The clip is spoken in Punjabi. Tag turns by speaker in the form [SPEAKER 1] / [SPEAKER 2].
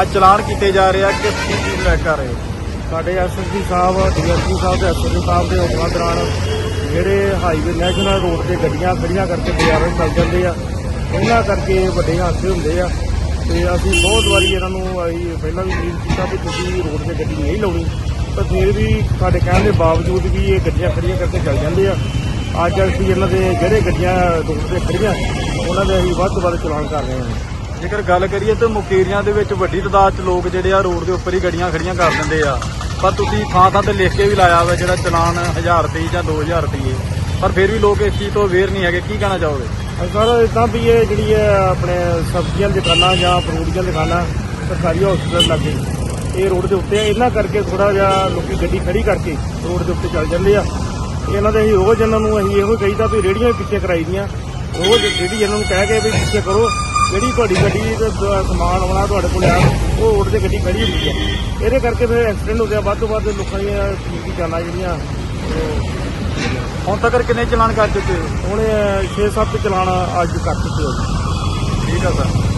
[SPEAKER 1] ਅੱਜ ਚਲਾਨ ਕੀਤੇ ਜਾ ਰਹੇ ਆ ਕਿ ਚੀਜ਼ ਨੂੰ ਲੈ ਕੇ ਰਹੇ ਹੋ
[SPEAKER 2] ਸਾਡੇ ਐਸਐਸਪੀ ਸਾਹਿਬ ਡੀਐਸਪੀ ਸਾਹਿਬ ਤੇ ਐਸਐਸਪੀ ਸਾਹਿਬ ਦੇ ਹੁਕਮਾਂ ਦੌਰਾਨ ਜਿਹੜੇ ਹਾਈਵੇ ਨੈਸ਼ਨਲ ਰੋਡ ਤੇ ਗੱਡੀਆਂ ਖੜੀਆਂ ਕਰਕੇ ਬਾਜ਼ਾਰਾਂ 'ਚ ਚੱਲ ਜਾਂਦੇ ਆ। ਉਹਨਾਂ ਕਰਕੇ ਵੱਡੇ ਹਾਦਸੇ ਹੁੰਦੇ ਆ। ਤੇ ਅਸੀਂ ਬਹੁਤ ਵਾਰੀ ਇਹਨਾਂ ਨੂੰ ਅਸੀਂ ਪਹਿਲਾਂ ਵੀ ਅਪੀਲ ਕੀਤਾ ਵੀ ਤੁਸੀਂ ਰੋਡ ਤੇ ਗੱਡੀ ਨਹੀਂ ਲਾਉਣੀ। ਪਰ ਫਿਰ ਵੀ ਸਾਡੇ ਕਹਿਣ ਦੇ ਬਾਵਜੂਦ ਵੀ ਇਹ ਗੱਡੀਆਂ ਖੜੀਆਂ ਕਰਕੇ ਚੱਲ ਜਾਂਦੇ ਆ। ਅੱਜ ਅਸੀਂ ਇਹਨਾਂ ਦੇ ਜਿਹੜੇ ਗੱਡੀਆਂ ਰੋਡ ਤੇ ਖੜੀਆਂ, ਉਹਨਾਂ ਦੇ ਅਸੀਂ ਵੱਧ ਤੋਂ ਵੱਧ ਚਲਾਨ ਕਰ ਰਹੇ ਹਾਂ।
[SPEAKER 1] ਜੇਕਰ ਗੱਲ ਕਰੀਏ ਤਾਂ ਮੁਕੇਰੀਆਂ ਦੇ ਵਿੱਚ ਵੱਡੀ ਤਾਦਾਦ 'ਚ ਲੋਕ ਜਿਹੜੇ ਆ ਰੋਡ ਦੇ ਉੱਪਰ ਹੀ ਗੱਡੀਆਂ ਖੜੀਆਂ ਕਰ ਦਿੰਦੇ ਆ। ਪਰ ਤੁਸੀਂ ਥਾਂ ਥਾਂ ਤੇ ਲਿਖ ਕੇ ਵੀ ਲਾਇਆ ਹੋਇਆ ਜਿਹੜਾ ਚਲਾਨ 1000 ਰੁਪਏ ਜਾਂ 2000 ਰੁਪਏ ਪਰ ਫਿਰ ਵੀ ਲੋਕ ਇਸ ਚੀਜ਼ ਤੋਂ ਅਵੇਅਰ ਨਹੀਂ ਹੈਗੇ। ਕੀ ਕਹਿਣਾ ਚਾਹੋਗੇ?
[SPEAKER 2] ਸਰ ਇਦਾਂ ਵੀ ਇਹ ਜਿਹੜੀ ਹੈ ਆਪਣੇ ਸਬਜ਼ੀਆਂ ਦੀਆਂ ਦੁਕਾਨਾਂ ਜਾਂ ਫਰੂਟ ਦੀਆਂ ਦੁਕਾਨਾਂ, ਸਰਕਾਰੀ ਹਸਪਤਾਲ ਲੱਗੇ, ਇਹ ਰੋਡ ਦੇ ਉੱਤੇ ਆ। ਇਹਨਾਂ ਕਰਕੇ ਥੋੜਾ ਜਿਹਾ ਲੋਕੀ ਗੱਡੀ ਖੜੀ ਕਰਕੇ ਰੋਡ ਦੇ ਉੱਤੇ ਚੱਲ ਜਾਂਦੇ ਆ। ਇਹਨਾਂ ਦੇ ਅਸੀਂ ਰੋਜ਼ ਇਹਨਾਂ ਨੂੰ ਅਸੀਂ ਇਹੋ ਕਹੀਦਾ ਵੀ ਰੇੜੀਆਂ ਵੀ ਪਿੱਛੇ ਕਰਾਈ ਦੀਆਂ। ਰੋਜ਼ ਜਿਹੜੀ ਇਹਨਾਂ ਨੂੰ ਕਹਿ ਕੇ ਵੀ ਪਿੱਛੇ ਕਰੋ। ਜਿਹੜੀ ਤੁਹਾਡੀ ਗੱਡੀ ਦਾ ਦ- ਸਮਾਨ ਆਉਣਾ ਤੁਹਾਡੇ ਕੋਲ ਆ ਉਹ ਰੋਡ ਤੇ ਗੱਡੀ ਖੜੀ ਹੁੰਦੀ ਆ। ਇਹਦੇ ਕਰਕੇ ਫਿਰ ਐਕਸੀਡੈਂਟ ਹੁੰਦੇ ਆ ਵੱਧ ਤੋਂ ਵੱਧ ਲੋਕਾਂ ਦੀਆਂ ਕੀਮਤੀ ਜਾਨਾਂ ਜਿਹੜੀਆਂ
[SPEAKER 1] ਹੁਣ ਤੱਕ ਕਿੰਨੇ ਚਲਾਨ ਕਰ ਚੁੱਕੇ ਹੋ?
[SPEAKER 2] ਹੁਣ 6-7 ਚਲਾਣ ਅੱਜ ਕਰ ਚੁੱਕੇ ਹੋ।
[SPEAKER 1] ਠੀਕ ਆ ਸਰ।